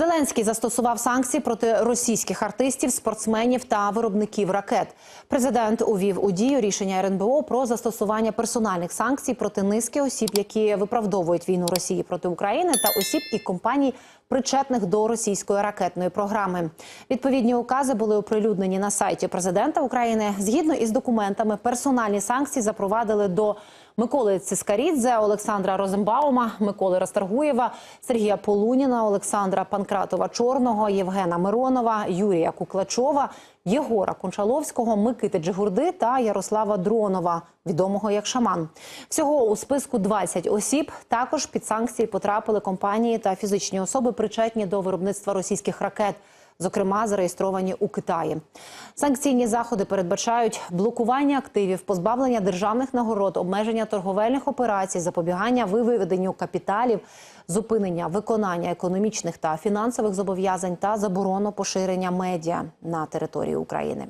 Зеленський застосував санкції проти російських артистів, спортсменів та виробників ракет. Президент увів у дію рішення РНБО про застосування персональних санкцій проти низки осіб, які виправдовують війну Росії проти України, та осіб і компаній, причетних до російської ракетної програми. Відповідні укази були оприлюднені на сайті президента України. Згідно із документами, персональні санкції запровадили до Миколи Цискарідзе, Олександра Розенбаума, Миколи Расторгуєва, Сергія Полуніна, Олександра Панкратова Чорного, Євгена Миронова, Юрія Куклачова, Єгора Кончаловського, Микити Джигурди та Ярослава Дронова, відомого як Шаман. Всього у списку 20 осіб. Також під санкції потрапили компанії та фізичні особи, причетні до виробництва російських ракет зокрема зареєстровані у Китаї. Санкційні заходи передбачають блокування активів, позбавлення державних нагород, обмеження торговельних операцій, запобігання виведенню капіталів, зупинення виконання економічних та фінансових зобов'язань та заборону поширення медіа на території України.